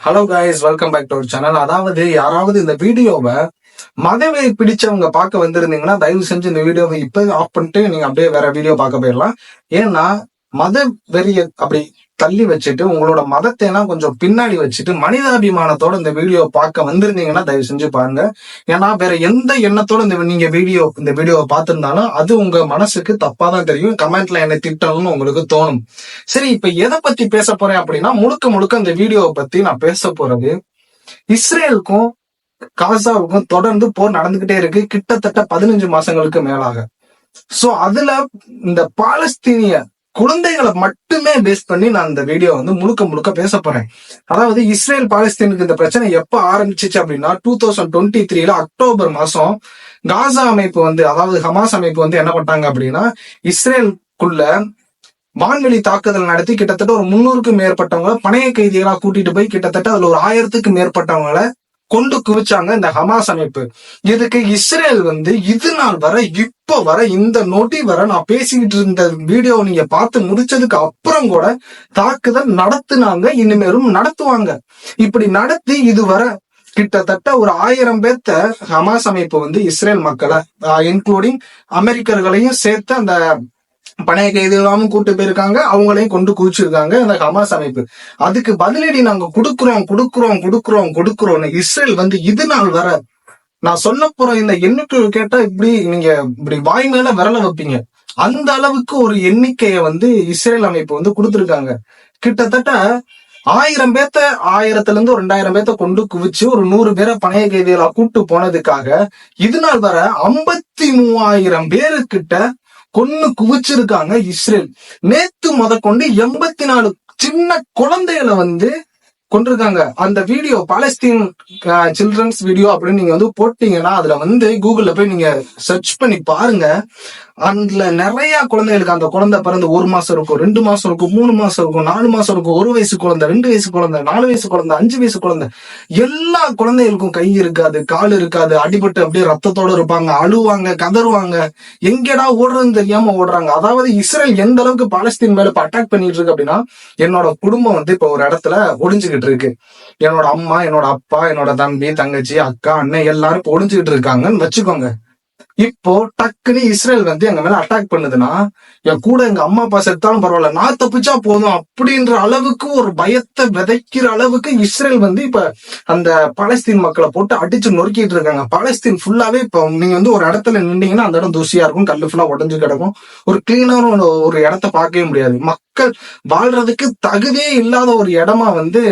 Hello guys welcome back to our channel அதாவது யாராவது இந்த வீடியோவை மதவை பிடிச்சவங்க பார்க்க வந்திருந்தீங்கன்னா தயவு செஞ்சு இந்த வீடியோவை இப்போ ஆஃப் பண்ணிட்டு நீங்க அப்படியே வேற வீடியோ பார்க்க போயிடலாம். ஏன்னா மத வெறிய அப்படி தள்ளி வச்சுட்டு உங்களோட மதத்தை எல்லாம் கொஞ்சம் பின்னாடி வச்சுட்டு மனிதாபிமானத்தோட இந்த வீடியோ பார்க்க வந்திருந்தீங்கன்னா தயவு செஞ்சு பாருங்க. ஏன்னா வேற எந்த எண்ணத்தோட இந்த நீங்க வீடியோ இந்த வீடியோவை பார்த்திருந்தாலும் அது உங்க மனசுக்கு தப்பா தான் தெரியும். கமெண்ட்ல என்னை திட்டணும்னு உங்களுக்கு தோணும். சரி இப்ப எதை பத்தி பேச போறேன் அப்படின்னா முழுக்க முழுக்க இந்த வீடியோவை பத்தி நான் பேச போறது இஸ்ரேலுக்கும் காசாவுக்கும் தொடர்ந்து போர் நடந்துகிட்டே இருக்கு. கிட்டத்தட்ட பதினஞ்சு மாசங்களுக்கு மேலாக. சோ அதுல இந்த பாலஸ்தீனிய குழந்தைகளை மட்டுமே பேஸ் பண்ணி நான் இந்த வீடியோ வந்து முழுக்க முழுக்க பேச போறேன். அதாவது இஸ்ரேல் பாலஸ்தீனுக்கு இந்த பிரச்சனை எப்ப ஆரம்பிச்சிச்சு அப்படின்னா டூ தௌசண்ட் டுவெண்ட்டி த்ரீல அக்டோபர் மாசம் காசா அமைப்பு வந்து அதாவது ஹமாஸ் அமைப்பு வந்து என்ன பண்ணாங்க அப்படின்னா இஸ்ரேலுக்குள்ள வான்வெளி தாக்குதல் நடத்தி கிட்டத்தட்ட ஒரு முன்னூறுக்கும் மேற்பட்டவங்கள பணைய கைதிகளா கூட்டிட்டு போய் கிட்டத்தட்ட அதுல ஒரு ஆயிரத்துக்கு மேற்பட்டவங்களை கொண்டு குவிச்சாங்க இந்த ஹமாஸ் அமைப்பு. இதுக்கு இஸ்ரேல் வந்து இது நாள் வர இப்ப வர இந்த நொடி வர நான் பேசிக்கிட்டு இருந்த வீடியோ நீங்க பார்த்து முடிச்சதுக்கு அப்புறம் கூட தாக்குதல் நடத்துனாங்க இனிமேலும் நடத்துவாங்க. இப்படி நடத்தி இதுவரை கிட்டத்தட்ட ஒரு ஆயிரம் பேர்த்த ஹமாஸ் அமைப்பு வந்து இஸ்ரேல் மக்களை இன்க்ளூடிங் அமெரிக்கர்களையும் சேர்த்து அந்த பணைய கைதிகளாவும் கூட்டு போயிருக்காங்க அவங்களையும் கொண்டு குவிச்சிருக்காங்க அந்த ஹமாஸ் அமைப்பு. அதுக்கு பதிலடி நாங்க கொடுக்குறோம் கொடுக்குறோம் கொடுக்குறோம் கொடுக்குறோம்னு இஸ்ரேல் வந்து இது நாள் வர நான் சொல்ல போற இந்த எண்ணிக்கை கேட்டா இப்படி நீங்க இப்படி வாய் மேல விரல வைப்பீங்க. அந்த அளவுக்கு ஒரு எண்ணிக்கையை வந்து இஸ்ரேல் அமைப்பு வந்து கொடுத்துருக்காங்க. கிட்டத்தட்ட ஆயிரம் பேத்த ஆயிரத்துல இருந்து ஒரு ரெண்டாயிரம் பேத்த கொண்டு குவிச்சு ஒரு நூறு பேரை பணைய கைதிகளா கூட்டு போனதுக்காக இது நாள் வர ஐம்பத்தி மூவாயிரம் பேருக்கிட்ட கொன்னு குவிச்சிருக்காங்க இஸ்ரேல். நேத்து முத கொண்டு எண்பத்தி நாலு சின்ன குழந்தைகளை வந்து கொண்டிருக்காங்க. அந்த வீடியோ பாலஸ்தீன் சில்ட்ரன்ஸ் வீடியோ அப்படின்னு நீங்க வந்து போட்டீங்கன்னா அதுல வந்து கூகுள்ல போய் நீங்க சர்ச் பண்ணி பாருங்க. அதுல நிறைய குழந்தைகளுக்கு அந்த குழந்தை பிறந்து ஒரு மாசம் இருக்கும் ரெண்டு மாசம் இருக்கும் மூணு மாசம் இருக்கும் நாலு மாசம் இருக்கும் ஒரு வயசு குழந்தை ரெண்டு வயசு குழந்தை நாலு வயசு குழந்தை அஞ்சு வயசு குழந்தை. எல்லா குழந்தைகளுக்கும் கை இருக்காது கால் இருக்காது அடிபட்டு அப்படியே ரத்தத்தோட இருப்பாங்க அழுவாங்க கதறுவாங்க எங்கடா ஓடுறதுன்னு தெரியாம ஓடுறாங்க. அதாவது இஸ்ரேல் எந்த அளவுக்கு பாலஸ்தீன் மேல இப்ப அட்டாக் பண்ணிட்டு இருக்கு அப்படின்னா என்னோட குடும்பம் வந்து இப்ப ஒரு இடத்துல ஒளிஞ்சுகிட்டு இருக்கு என்னோட அம்மா என்னோட அப்பா என்னோட தம்பி தங்கச்சி அக்கா அண்ணன் எல்லாரும் இப்ப இருக்காங்கன்னு வச்சுக்கோங்க. இப்போ டக்குன்னு இஸ்ரேல் வந்து எங்க மேல அட்டாக் பண்ணுதுன்னா என் கூட எங்க அம்மா அப்பா செத்தாலும் பரவாயில்ல நான் தப்பிச்சா போதும் அப்படின்ற அளவுக்கு ஒரு பயத்தை விதைக்கிற அளவுக்கு இஸ்ரேல் வந்து இப்ப அந்த பாலஸ்தீன் மக்களை போட்டு அடிச்சு நொறுக்கிட்டு இருக்காங்க. பாலஸ்தீன் ஃபுல்லாவே இப்ப நீங்க வந்து ஒரு இடத்துல நின்னீங்கன்னா அந்த இடம் தூசியா இருக்கும் கல்லு ஃபுல்லா உடஞ்சு கிடக்கும். ஒரு கிளீனரும் ஒரு இடத்த பார்க்கவே முடியாது. மக்கள் வாழ்றதுக்கு தகுதியே இல்லாத ஒரு இடமா வந்து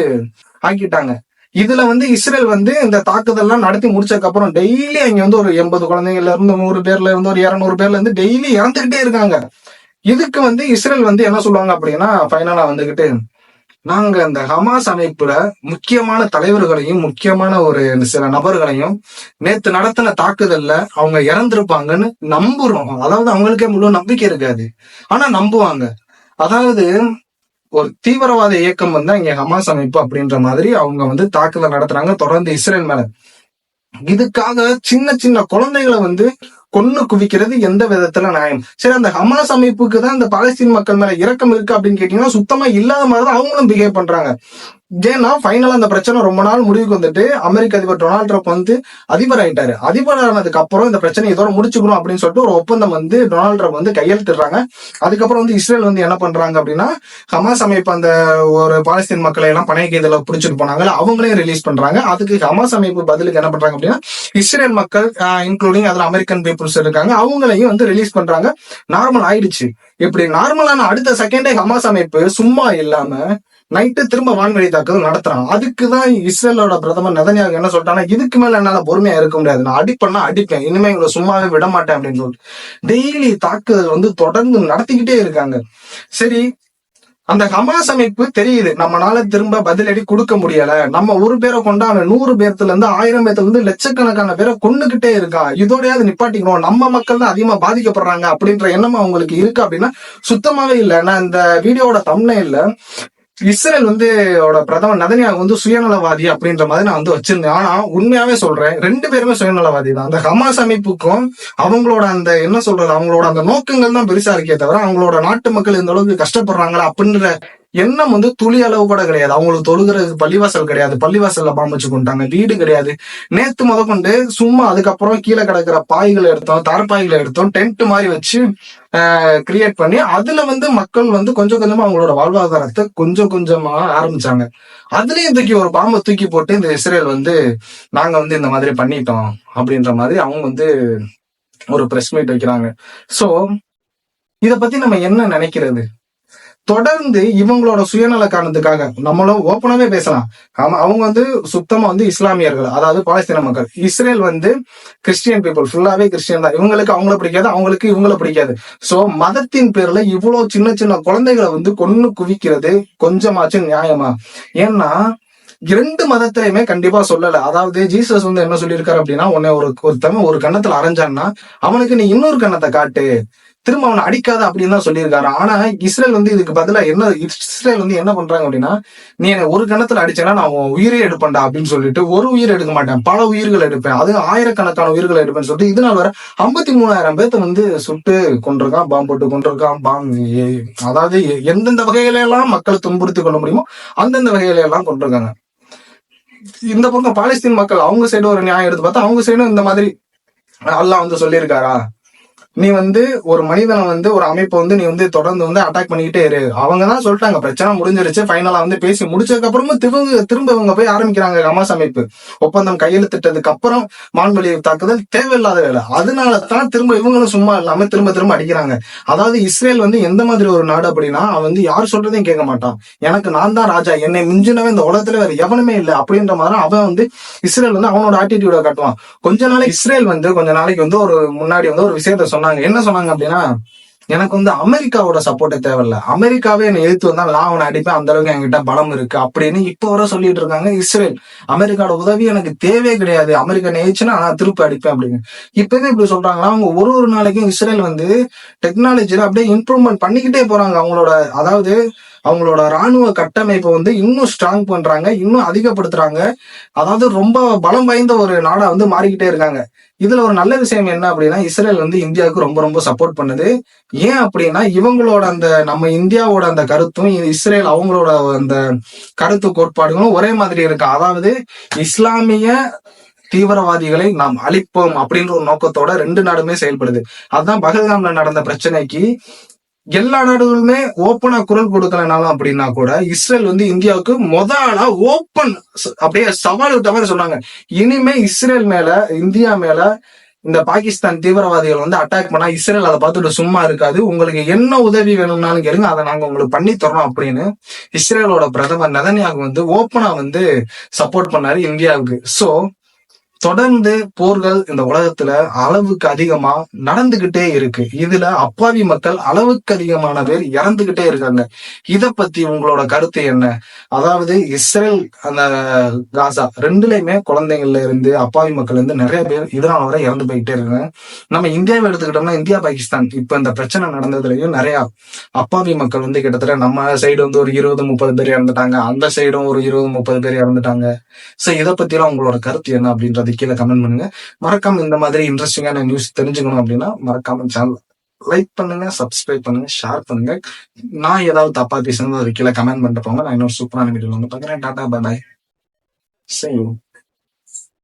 ஆக்கிட்டாங்க. இதுல வந்து இஸ்ரேல் வந்து இந்த தாக்குதல்லாம் நடத்தி முடிச்சதுக்கு அப்புறம் டெய்லி அங்க வந்து ஒரு எண்பது குழந்தைங்கள்ல இருந்து நூறு பேர்ல இருந்து ஒரு இரநூறு பேர்ல இருந்து டெய்லி இறந்துகிட்டே இருக்காங்க. இதுக்கு வந்து இஸ்ரேல் வந்து என்ன சொல்லுவாங்க அப்படின்னா ஃபைனலா வந்துகிட்டு நாங்க இந்த ஹமாஸ் அமைப்புல முக்கியமான தலைவர்களையும் முக்கியமான ஒரு சில நபர்களையும் நேத்து நடத்தின தாக்குதல்ல அவங்க இறந்திருப்பாங்கன்னு நம்புறோம். அதாவது அவங்களுக்கே முழு நம்பிக்கை இருக்காது. ஆனா நம்புவாங்க. அதாவது ஒரு தீவிரவாத இயக்கம் வந்து இங்க ஹமாஸ் அமைப்பு அப்படின்ற மாதிரி அவங்க வந்து தாக்குதல் நடத்துறாங்க. தொடர்ந்து இஸ்ரேல் மேல. இதுக்காக சின்ன சின்ன குழந்தைகளை வந்து கொன்னு குவிக்கிறது எந்த விதத்துல நியாயம்? சரி அந்த ஹமாஸ் அமைப்புக்கு தான் இந்த பாலஸ்தீன் மக்கள் மேல இரக்கம் இருக்கு அப்படின்னு கேட்டீங்கன்னா சுத்தமா இல்லாத மாதிரிதான் அவங்களும் பிஹேவ் பண்றாங்க. ஏன்னா ஃபைனலா அந்த பிரச்சனை ரொம்ப நாள் முடிவுக்கு வந்துட்டு அமெரிக்க அதிபர் டொனால்ட் ட்ரம்ப் வந்து அதிபர் ஆயிட்டாரு. அதிபர் ஆனதுக்கு அப்புறம் இந்த பிரச்சனை இதோட முடிச்சுக்கணும் அப்படின்னு சொல்லிட்டு ஒரு ஒப்பந்தம் வந்து டொனால்ட் ட்ரம்ப் வந்து கையெழுத்திடுறாங்க. அதுக்கப்புறம் வந்து இஸ்ரேல் வந்து என்ன பண்றாங்க அப்படின்னா ஹமாஸ் அமைப்பு அந்த ஒரு பாலஸ்தீன் மக்களை எல்லாம் பணைய கைதில் பிடிச்சிட்டு போனாங்கல்ல அவங்களையும் ரிலீஸ் பண்றாங்க. அதுக்கு ஹமாஸ் அமைப்பு பதிலுக்கு என்ன பண்றாங்க அப்படின்னா இஸ்ரேல் மக்கள் இன்க்ளூடிங் அதுல அமெரிக்கன் பீப்புள்ஸ் இருக்காங்க அவங்களையும் வந்து ரிலீஸ் பண்றாங்க. நார்மல் ஆயிடுச்சு. இப்படி நார்மலான அடுத்த செகண்டே ஹமாஸ் அமைப்பு சும்மா இல்லாம நைட்டு திரும்ப வான்வெளி தாக்குதல் நடத்துறான். அதுக்குதான் இஸ்ரேலோட பிரதமர் நதனியாக என்ன சொல்லிட்டாங்கன்னா இதுக்கு மேல என்னால பொறுமையா இருக்க முடியாது. நான் அடிப்பேன்னா அடிப்பேன். இனிமே இவங்களை சும்மாவே விட மாட்டேன் அப்படின்னு சொல்லிட்டு. டெய்லி தாக்குதல் வந்து தொடர்ந்து நடத்திக்கிட்டே இருக்காங்க. சரி அந்த ஹமாஸ் அமைப்பு தெரியுது. நம்மளால திரும்ப பதிலடி கொடுக்க முடியல. நம்ம ஒரு பேரை கொண்டா அவன் நூறு பேர்த்துல இருந்து ஆயிரம் பேர்த்துல இருந்து லட்சக்கணக்கான பேரை கொண்டுகிட்டே இருக்கா? இதோடயாவது நிப்பாட்டிக்கணும். நம்ம மக்கள் தான் அதிகமா பாதிக்கப்படுறாங்க அப்படின்ற எண்ணம் அவங்களுக்கு இருக்கு அப்படின்னா சுத்தமாவே இல்லை. நான் இந்த வீடியோட தமிழ்ல இஸ்ரேல் வந்து அவட பிரதமர் நதனியாக வந்து சுயநலவாதி அப்படின்ற மாதிரி நான் வந்து வச்சிருந்தேன். ஆனா உண்மையாவே சொல்றேன் ரெண்டு பேருமே சுயநலவாதி தான். அந்த ஹமாஸ் அமைப்புக்கும் அவங்களோட அந்த என்ன சொல்றது அவங்களோட அந்த நோக்கங்கள் தான் பெருசா இருக்கே தவிர அவங்களோட நாட்டு மக்கள் இந்த அளவுக்கு கஷ்டப்படுறாங்களா அப்படின்ற எண்ணம் வந்து துளி அளவு கூட கிடையாது. அவங்களுக்கு தொழுகிறது பள்ளிவாசல் கிடையாது. பள்ளிவாசல்ல பாம்பு வச்சு கொண்டாங்க. வீடு கிடையாது. நேத்து முத கொண்டு சும்மா அதுக்கப்புறம் கீழே கிடக்குற பாய்களை எடுத்தோம் தார்பாய்களை எடுத்தோம் டென்ட் மாதிரி வச்சு கிரியேட் பண்ணி அதுல வந்து மக்கள் வந்து கொஞ்சம் கொஞ்சமா அவங்களோட வாழ்வாதாரத்தை கொஞ்சம் கொஞ்சமா ஆரம்பிச்சாங்க. அதுலயும் தூக்கி ஒரு பாம்பை தூக்கி போட்டு இந்த இஸ்ரேல் வந்து நாங்க வந்து இந்த மாதிரி பண்ணிட்டோம் அப்படின்ற மாதிரி அவங்க வந்து ஒரு பிரஸ் மீட் வைக்கிறாங்க. சோ இத பத்தி நம்ம என்ன நினைக்கிறது? தொடர்ந்து இவங்களோட சுயநல காரணத்துக்காக நம்மளும் ஓப்பனாவே பேசலாம். ஆமா அவங்க வந்து சுத்தமா வந்து இஸ்லாமியர்கள் அதாவது பாலஸ்தீன மக்கள். இஸ்ரேல் வந்து கிறிஸ்டியன் பீப்புள் ஃபுல்லாவே கிறிஸ்டியன் தான். இவங்களுக்கு அவங்கள பிடிக்காது அவங்களுக்கு இவங்கள பிடிக்காது. சோ மதத்தின் பேர்ல இவ்வளவு சின்ன சின்ன குழந்தைகளை வந்து கொன்னு குவிக்கிறது கொஞ்சமாச்சும் நியாயமா? ஏன்னா இரண்டு மதத்திலையுமே கண்டிப்பா சொல்லல. அதாவது ஜீசஸ் வந்து என்ன சொல்லியிருக்காரு அப்படின்னா உன்னை ஒரு ஒருத்தவன் ஒரு கண்ணத்துல அரைஞ்சான்னா அவனுக்கு நீ இன்னொரு கண்ணத்தை காட்டு. திரும்ப அவனை அடிக்காத அப்படின்னு தான் சொல்லியிருக்காரு. ஆனா இஸ்ரேல் வந்து இதுக்கு பதிலா என்ன இஸ்ரேல் வந்து என்ன பண்றாங்க அப்படின்னா நீ என்ன ஒரு கணத்துல அடிச்சேன்னா நான் உன் உயிரே எடுப்பேன்டா அப்படின்னு சொல்லிட்டு ஒரு உயிர் எடுக்க மாட்டேன். பல உயிர்கள் எடுப்பேன். அது ஆயிரக்கணக்கான உயிர்கள் எடுப்பேன்னு சொல்லிட்டு இதனால வர ஐம்பத்தி மூணாயிரம் பேர்த்த வந்து சுட்டு கொண்டிருக்கான் பாம்பு போட்டு கொண்டிருக்கான் பாம் அதாவது எந்தெந்த வகையில எல்லாம் மக்களை துன்புறுத்தி கொள்ள முடியுமோ அந்தந்த வகையில எல்லாம் கொண்டிருக்காங்க இந்த பக்கம் பாலஸ்தீன் மக்கள் அவங்க சைடு ஒரு நியாயம் எடுத்து பார்த்தா அவங்க சைடும் இந்த மாதிரி அல்லாஹ் வந்து சொல்லியிருக்காரா? நீ வந்து ஒரு மனிதனை வந்து ஒரு அமைப்பை வந்து நீ வந்து தொடர்ந்து வந்து அட்டாக் பண்ணிக்கிட்டே இரு. அவங்க தான் சொல்லிட்டாங்க. பிரச்சனை முடிஞ்சிருச்சு. ஃபைனலா வந்து பேசி முடிச்சதுக்கு அப்புறமும் திரும்ப திரும்ப இவங்க போய் ஆரம்பிக்கிறாங்க ஹமாஸ் அமைப்பு. ஒப்பந்தம் கையெழுத்திட்டதுக்கு அப்புறம் மான்வெளி தாக்குதல் தேவையில்லாத வேலை. அதனால தான் திரும்ப இவங்களும் சும்மா இல்லாம திரும்ப திரும்ப அடிக்கிறாங்க. அதாவது இஸ்ரேல் வந்து எந்த மாதிரி ஒரு நாடு அப்படின்னா அவன் வந்து யார் சொல்றதையும் கேட்க மாட்டான். எனக்கு நான் தான் ராஜா. என்னை மிஞ்சினவன் இந்த உலகத்துல வேற எவனுமே இல்லை. அப்படின்ற மாதிரி அவன் வந்து இஸ்ரேல் வந்து அவனோட ஆட்டிடியூட காட்டுவான். கொஞ்ச நாளைக்கு இஸ்ரேல் வந்து கொஞ்ச நாளைக்கு வந்து ஒரு முன்னாடி வந்து ஒரு விஷயத்த சொன்னாங்க. என்ன சொன்னாங்க அப்படின்னா எனக்கு வந்து அமெரிக்காவோட சப்போர்ட்டே தேவையில்ல. அமெரிக்காவே என்னை எழுத்து வந்தா நான் அவனை அடிப்பேன் அந்த அளவுக்கு என்கிட்ட பலம் இருக்கு அப்படின்னு இப்போ வர சொல்லிட்டு இருக்காங்க இஸ்ரேல். அமெரிக்காவோட உதவி எனக்கு தேவையே கிடையாது. அமெரிக்கா நேச்சுன்னா நான் திருப்பி அடிப்பேன் அப்படின்னு. இப்பவே இப்படி சொல்றாங்கன்னா அவங்க ஒரு ஒரு நாளைக்கும் இஸ்ரேல் வந்து டெக்னாலஜியில அப்படியே இம்ப்ரூவ்மெண்ட் பண்ணிக்கிட்டே போறாங்க அவங்களோட அதாவது அவங்களோட ராணுவ கட்டமைப்பை வந்து இன்னும் ஸ்ட்ராங் பண்றாங்க இன்னும் அதிகப்படுத்துறாங்க. அதாவது ரொம்ப பலம் வாய்ந்த ஒரு நாடா வந்து மாறிக்கிட்டே இருக்காங்க. இதுல ஒரு நல்ல விஷயம் என்ன அப்படின்னா இஸ்ரேல் வந்து இந்தியாவுக்கு ரொம்ப ரொம்ப சப்போர்ட் பண்ணுது. ஏன் அப்படின்னா இவங்களோட அந்த நம்ம இந்தியாவோட அந்த கருத்தும் இஸ்ரேல் அவங்களோட அந்த கருத்து கோட்பாடுகளும் ஒரே மாதிரி இருக்கு? அதாவது இஸ்லாமிய தீவிரவாதிகளை நாம் அழிப்போம் அப்படின்ற ஒரு நோக்கத்தோட ரெண்டு நாடுமே செயல்படுது. அதுதான் பகல்காம்ல நடந்த பிரச்சனைக்கு எல்லா நாடுகளுமே ஓப்பனா குரல் கொடுக்கலனாலும் அப்படின்னா கூட இஸ்ரேல் வந்து இந்தியாவுக்கு மொத ஆளா ஓப்பன் அப்படியே சவால் விட்ட மாதிரி சொன்னாங்க. இனிமே இஸ்ரேல் மேல இந்தியா மேல இந்த பாகிஸ்தான் தீவிரவாதிகள் வந்து அட்டாக் பண்ணா இஸ்ரேல் அதை பார்த்துட்டு சும்மா இருக்காது. உங்களுக்கு என்ன உதவி வேணும்னாலும் கேளுங்க. அதை நாங்க உங்களுக்கு பண்ணி தரோம் அப்படின்னு இஸ்ரேலோட பிரதமர் நதன்யாவுக்கு வந்து ஓப்பனா வந்து சப்போர்ட் பண்ணாரு இந்தியாவுக்கு. சோ தொடர்ந்து போர்கள் இந்த உலகத்துல அளவுக்கு அதிகமா நடந்துகிட்டே இருக்கு. இதுல அப்பாவி மக்கள் அளவுக்கு அதிகமான பேர் இறந்துகிட்டே இருக்காங்க. இத பத்தி உங்களோட கருத்து என்ன? அதாவது இஸ்ரேல் அந்த காசா ரெண்டுலயுமே குழந்தைங்கள்ல இருந்து அப்பாவி மக்கள் இருந்து நிறைய பேர் இதனால வரை இறந்து போய்கிட்டே இருக்காங்க. நம்ம இந்தியாவை எடுத்துக்கிட்டோம்னா இந்தியா பாகிஸ்தான். இப்ப இந்த பிரச்சனை நடந்ததுலயும் நிறைய அப்பாவி மக்கள் வந்து கிட்டத்தட்ட நம்ம சைடு வந்து ஒரு இருபது முப்பது பேர் இறந்துட்டாங்க. அந்த சைடும் ஒரு இருபது முப்பது பேர் இறந்துட்டாங்க. சோ இதை பத்தி எல்லாம் உங்களோட கருத்து என்ன அப்படின்றது அது கீழே கமெண்ட் பண்ணுங்க. மறக்காம இந்த மாதிரி இன்ட்ரெஸ்டிங்கான நியூஸ் தெரிஞ்சுக்கணும் அப்படின்னா மறக்காம சேனல் லைக் பண்ணுங்க சப்ஸ்கிரைப் பண்ணுங்க ஷேர் பண்ணுங்க. நான் ஏதாவது தப்பா பேசுனது ஒரு கீழே கமெண்ட் பண்ணிட்டு போங்க நான் இன்னொரு சூப்பரான வீடியோ வந்து பாக்குறேன் டாடா பாய் சரி